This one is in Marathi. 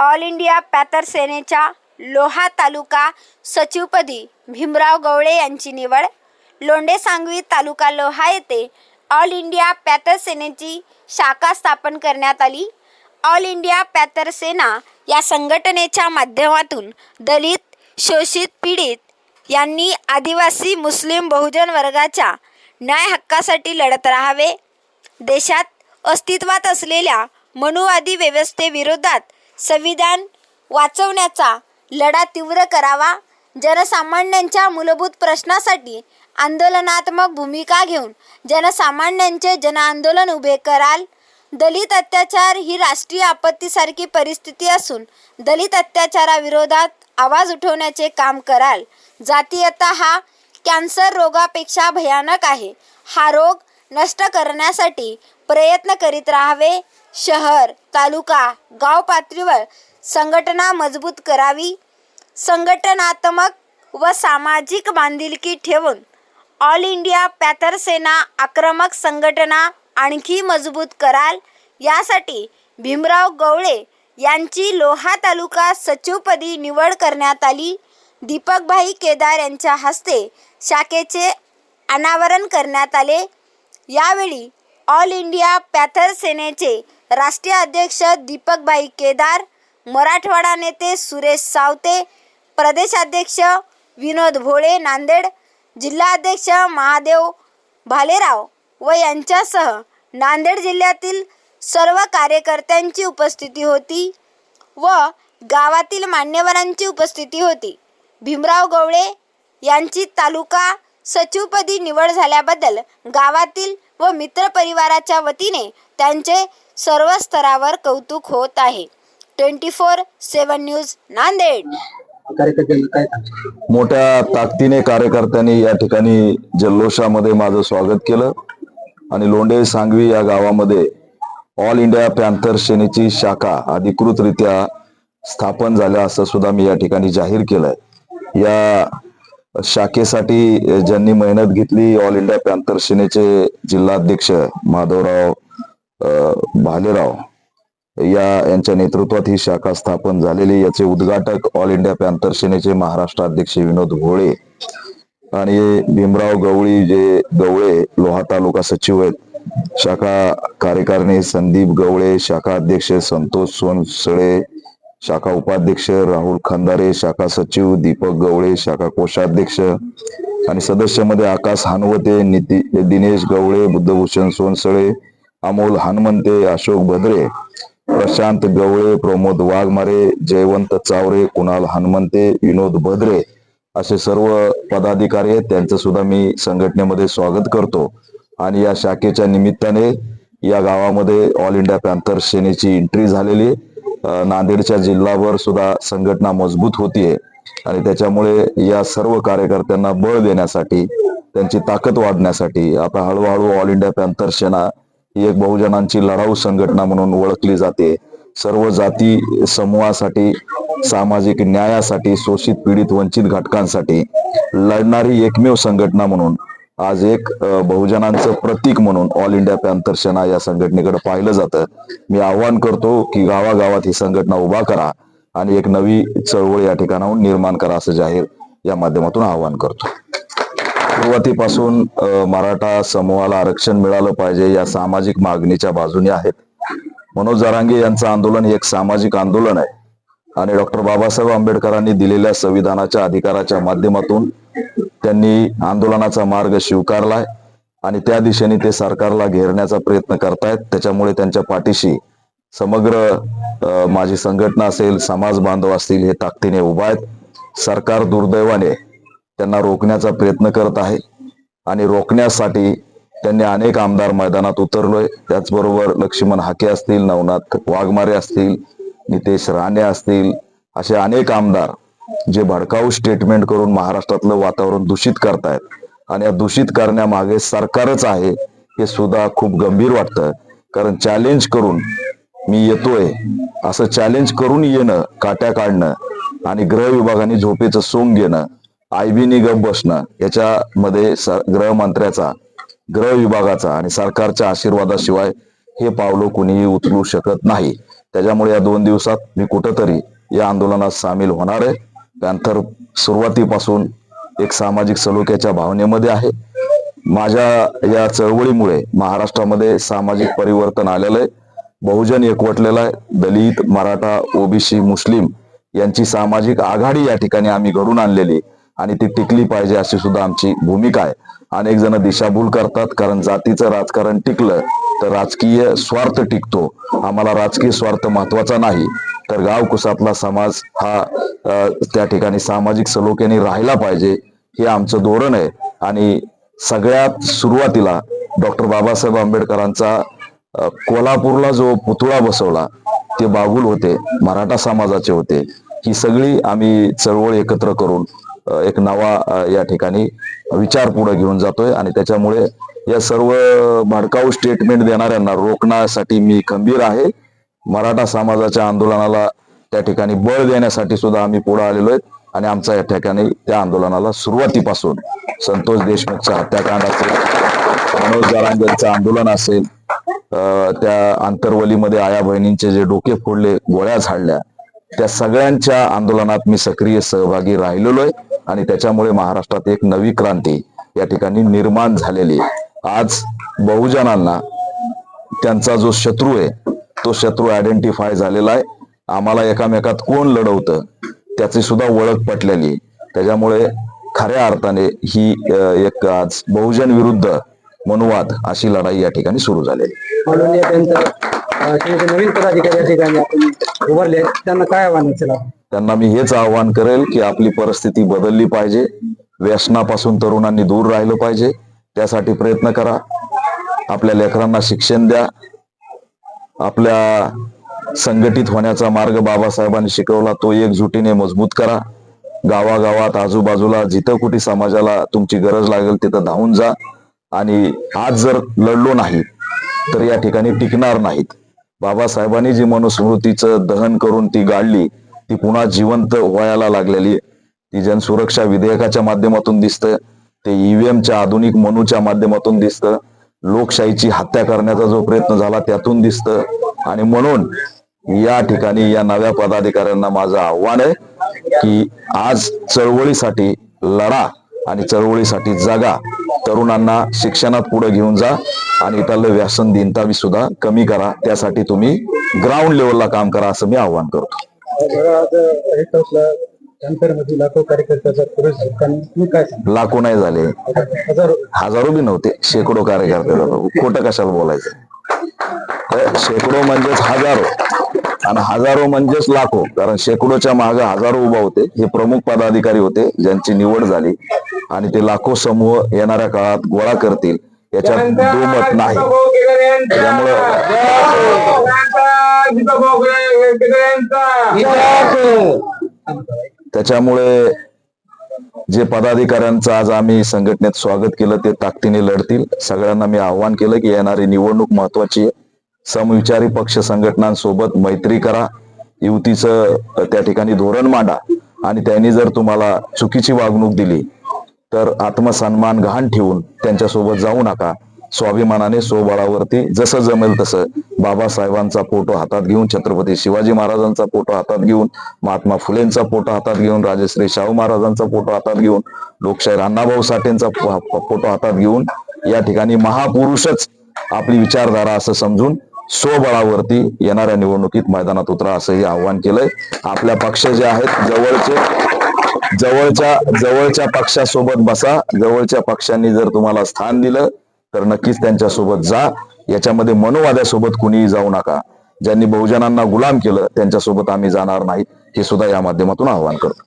ऑल इंडिया पॅथर सेनेच्या लोहा तालुका सचिवपदी भीमराव गवळे यांची निवड. लोंढे सांगवी तालुका लोहा येथे ऑल इंडिया पॅथर सेनेची शाखा स्थापन करण्यात आली. ऑल इंडिया पॅथर सेना या संघटनेच्या माध्यमातून दलित शोषित पीडित यांनी आदिवासी मुस्लिम बहुजन वर्गाच्या न्याय हक्कासाठी लढत राहावे. देशात अस्तित्वात असलेल्या मनुवादी व्यवस्थेविरोधात संविधान वाचवण्याचा लढा तीव्र करावा. जनसामान्यांच्या मूलभूत प्रश्नासाठी आंदोलनात्मक भूमिका घेऊन जनसामान्यांचे जनआंदोलन उभे कराल. दलित अत्याचार ही राष्ट्रीय आपत्तीसारखी परिस्थिती असून दलित अत्याचाराविरोधात आवाज उठवण्याचे काम कराल. जातीयता हा कॅन्सर रोगापेक्षा भयानक आहे. हा रोग नष्ट करण्यासाठी प्रयत्न करीत राहावे. शहर तालुका गाव पातळीवर संघटना मजबूत करावी. संघटनात्मक व सामाजिक बांधिलकी ठेवून ऑल इंडिया पॅथरसेना आक्रमक संघटना आणखी मजबूत कराल. यासाठी भीमराव गवळे यांची लोहा तालुका सचिवपदी निवड करण्यात आली. दीपकभाई केदार यांच्या हस्ते शाखेचे अनावरण करण्यात आले. यावेळी ऑल इंडिया पॅथर सेनेचे राष्ट्रीय अध्यक्ष दीपकभाई केदार मराठवाडा नेते सुरेश सावते प्रदेशाध्यक्ष विनोद भोळे नांदेड जिल्हाध्यक्ष महादेव भालेराव व यांच्यासह नांदेड जिल्ह्यातील सर्व कार्यकर्त्यांची उपस्थिती होती व गावातील मान्यवरांची उपस्थिती होती. भीमराव गवळे यांची तालुका सचिवपदी निवड झाल्याबद्दल गावातील व मित्रपरिवाराच्या वतीने त्यांचे सर्व स्तरावर कौतुक होत आहे. Twenty four seven news Nanded. मोठ्या ताकदीने कार्यकर्त्यांनी या ठिकाणी जल्लोषामध्ये माझं स्वागत केलं. आणि लोंढे सांगवी या गावामध्ये ऑल इंडिया पॅन्थर सेनेची शाखा अधिकृतरित्या स्थापन झाल्या असं सुद्धा मी या ठिकाणी जाहीर केलंय. या शाखेसाठी ज्यांनी मेहनत घेतली ऑल इंडिया पॅन्थर सेनेचे जिल्हाध्यक्ष माधवराव अं, भालेराव या यांच्या नेतृत्वात ही शाखा स्थापन झालेली. याचे उद्घाटक ऑल इंडिया पॅन्थर सेनेचे महाराष्ट्र अध्यक्ष विनोद घोळे आणि भीमराव गवळी जे गवळे लोहा तालुका सचिव आहेत. शाखा कार्यकारिणी संदीप गवळे शाखा अध्यक्ष संतोष सोनसळे शाखा उपाध्यक्ष राहुल खंदारे शाखा सचिव दीपक गवळे शाखा कोषाध्यक्ष आणि सदस्यामध्ये आकाश हानवते निती दिनेश गवळे बुद्धभूषण सोनसळे अमोल हनुमंते अशोक भद्रे प्रशांत गवळे प्रमोद वाघमारे जयवंत चावरे कुणाल हनुमंते विनोद भद्रे असे सर्व पदाधिकारी आहेत त्यांचं सुद्धा मी संघटनेमध्ये स्वागत करतो आणि या शाखेच्या निमित्ताने या गावामध्ये ऑल इंडिया पॅन्थर सेनेची एंट्री झालेली आहे. नांदेडच्या जिल्हावर सुद्धा संघटना मजबूत होतीये. आणि त्याच्यामुळे या सर्व कार्यकर्त्यांना बळ देण्यासाठी त्यांची ताकद वाढण्यासाठी आता हळूहळू ऑल इंडिया पॅन्थर सेना ही एक बहुजनांची लढाऊ संघटना म्हणून ओळखली जाते. सर्व जाती समूहासाठी सामाजिक न्यायासाठी शोषित पीडित वंचित घटकांसाठी लढणारी एकमेव संघटना म्हणून आज एक बहुजनांचं प्रतीक म्हणून ऑल इंडिया पॅन्थर सेना या संघटनेकडे पाहिलं जातं. मी आव्हान करतो की गावागावात ही संघटना उभा करा आणि एक नवी चळवळ या ठिकाणाहून निर्माण करा असं जाहीर या माध्यमातून आवाहन करतो. सुरुवातीपासून मराठा समूहाला आरक्षण मिळालं पाहिजे या सामाजिक मागणीच्या बाजूने आहेत. मनोज जरांगे यांचं आंदोलन हे एक सामाजिक आंदोलन आहे. आणि डॉक्टर बाबासाहेब आंबेडकरांनी दिलेल्या संविधानाच्या अधिकाराच्या माध्यमातून त्यांनी आंदोलनाचा मार्ग स्वीकारलाय आणि त्या दिशेने ते सरकारला घेरण्याचा प्रयत्न करतायत. त्याच्यामुळे त्यांच्या पाठीशी समग्र माझी संघटना असेल समाज बांधव असतील हे ताकदीने उभा आहेत. सरकार दुर्दैवाने त्यांना रोखण्याचा प्रयत्न करत आहे आणि रोखण्यासाठी त्यांनी अनेक आमदार मैदानात उतरलोय. त्याचबरोबर लक्ष्मण हाके असतील नवनाथ वाघमारे असतील नितेश राणे असतील असे अनेक आमदार जे भडकाऊ स्टेटमेंट करून महाराष्ट्रातलं वातावरण दूषित करतायत आणि या दूषित करण्यामागे सरकारच आहे हे सुद्धा खूप गंभीर वाटतं कारण चॅलेंज करून मी येतोय असं चॅलेंज करून येणं काट्या काढणं आणि गृह विभागाने झोपेचं सोंग घेणं आयबीनी गप बसणं याच्यामध्ये गृहमंत्र्याचा गृह विभागाचा आणि सरकारच्या आशीर्वादाशिवाय हे पावलं कुणीही उचलू शकत नाही. त्याच्यामुळे या दोन दिवसात मी कुठंतरी या आंदोलनात सामील होणार आहे. पॅन्थर सुरुवातीपासून एक सामाजिक सलोख्याच्या भावनेमध्ये आहे. माझ्या या चळवळीमुळे महाराष्ट्रामध्ये सामाजिक परिवर्तन आलेलं आहे. बहुजन एकवटलेलं आहे. दलित मराठा ओबीसी मुस्लिम यांची सामाजिक आघाडी या ठिकाणी आम्ही घडून आणलेली आणि ती टिकली पाहिजे अशी सुद्धा आमची भूमिका आहे. अनेक जण दिशाभूल करतात कारण जातीचं राजकारण टिकलं तर राजकीय स्वार्थ टिकतो. आम्हाला राजकीय स्वार्थ महत्त्वाचा नाही. तर गाव कुसातला समाज हा त्या ठिकाणी सामाजिक सलोख्याने राहिला पाहिजे हे आमचं धोरण आहे. आणि सगळ्यात सुरुवातीला डॉक्टर बाबासाहेब आंबेडकरांचा कोल्हापूरला जो पुतळा बसवला ते बागुल होते मराठा समाजाचे होते. ही सगळी आम्ही चळवळ एकत्र करून एक नवा या ठिकाणी विचार पुढे घेऊन जातोय आणि त्याच्यामुळे या सर्व भडकाऊ स्टेटमेंट देणाऱ्यांना रोखण्यासाठी मी खंबीर आहे. मराठा समाजाच्या आंदोलनाला त्या ठिकाणी बळ देण्यासाठी सुद्धा आम्ही पुढे आलेलो आहेत आणि आमचा या ठिकाणी त्या आंदोलनाला सुरुवातीपासून संतोष देशमुखच्या हत्याकांड असेल मनोज जरांगेंचं आंदोलन असेल त्या आंतरवलीमध्ये आया बहिणींचे जे डोके फोडले गोळ्या झाडल्या त्या सगळ्यांच्या आंदोलनात मी सक्रिय सहभागी राहिलेलो आहे आणि त्याच्यामुळे महाराष्ट्रात एक नवी क्रांती या ठिकाणी निर्माण झालेली आहे. आज बहुजनांना त्यांचा जो शत्रू आहे तो शत्रू आयडेंटिफाय झालेला आहे. आम्हाला एकामेकात कोण लढवतं त्याची सुद्धा ओळख पटलेली आहे. त्याच्यामुळे खऱ्या अर्थाने ही एक आज बहुजन विरुद्ध मनुवाद अशी लढाई या ठिकाणी सुरू झालेली आहे. नवीन पदाधिकारी या ठिकाणी आपण उभारले आहेत. त्यांना काय आव्हान असेल त्यांना मी हेच आवाहन करेल की आपली परिस्थिती बदलली पाहिजे. व्यसनापासून तरुणांनी दूर राहिलं पाहिजे. त्यासाठी प्रयत्न करा. आपल्या लेकरांना शिक्षण द्या. आपल्या संघटित होण्याचा मार्ग बाबासाहेबांनी शिकवला तो एकजुटीने मजबूत करा. गावागावात आजूबाजूला जिथं कुठे समाजाला तुमची गरज लागेल तिथं धावून जा. आणि आज जर लढलो नाही तर या ठिकाणी टिकणार नाहीत. बाबासाहेबांनी जी मनुस्मृतीचं दहन करून ती गाडली ती पुन्हा जिवंत व्हायला लागलेली. ती जनसुरक्षा विधेयकाच्या माध्यमातून दिसतं ते ईव्हीएमच्या आधुनिक मनूच्या माध्यमातून दिसतं लोकशाहीची हत्या करण्याचा जो प्रयत्न झाला त्यातून दिसतं. आणि म्हणून या ठिकाणी या नव्या पदाधिकाऱ्यांना माझं आव्हान आहे की आज चळवळीसाठी लढा आणि चळवळीसाठी जगा तरुणांना शिक्षणात पुढे घेऊन जा आणि इथलं व्यसन दिनतावी सुद्धा कमी करा. त्यासाठी तुम्ही ग्राउंड लेवलला काम करा असं मी आव्हान करतो. लाखो नाही झाले. हजारो बी नव्हते. शेकडो कार्यकर्ते होते. खोटं कशाला बोलायचं? शेकडो म्हणजेच हजारो. आणि हजारो म्हणजेच लाखो कारण शेकडोच्या मागे हजारो उभा होते. हे प्रमुख पदाधिकारी होते ज्यांची निवड झाली. आणि ते लाखो समूह येणाऱ्या काळात गोळा करतील. याच्यात दुमत नाही. त्यामुळे त्याच्यामुळे जे पदाधिकाऱ्यांचं आज आम्ही संघटनेत स्वागत केलं ते ताकदीने लढतील. सगळ्यांना मी आव्हान केलं की येणारी निवडणूक महत्वाची आहे. समविचारी पक्ष संघटनांसोबत मैत्री करा. युतीचं त्या ठिकाणी धोरण मांडा. आणि त्यांनी जर तुम्हाला चुकीची वागणूक दिली तर आत्मसन्मान गहाण ठेवून त्यांच्यासोबत जाऊ नका. स्वाभिमानाने स्वबळावरती जसं जमेल तसं बाबासाहेबांचा फोटो हातात घेऊन छत्रपती शिवाजी महाराजांचा फोटो हातात घेऊन महात्मा फुलेंचा फोटो हातात घेऊन राजश्री शाहू महाराजांचा फोटो हातात घेऊन लोकशाहीर अण्णाभाऊ साठेंचा फोटो हातात घेऊन या ठिकाणी महापुरुषच आपली विचारधारा असं समजून स्वबळावरती येणाऱ्या निवडणुकीत मैदानात उतरा असंही आव्हान केलंय. आपल्या पक्ष जे आहेत जवळचे जवळच्या जवळच्या पक्षासोबत बसा. जवळच्या पक्षांनी जर तुम्हाला स्थान दिलं तर नक्कीच त्यांच्यासोबत जा. याच्यामध्ये मनोवाद्यासोबत कुणीही जाऊ नका. ज्यांनी बहुजनांना गुलाम केलं त्यांच्यासोबत आम्ही जाणार नाही हे सुद्धा या माध्यमातून आवाहन करतो.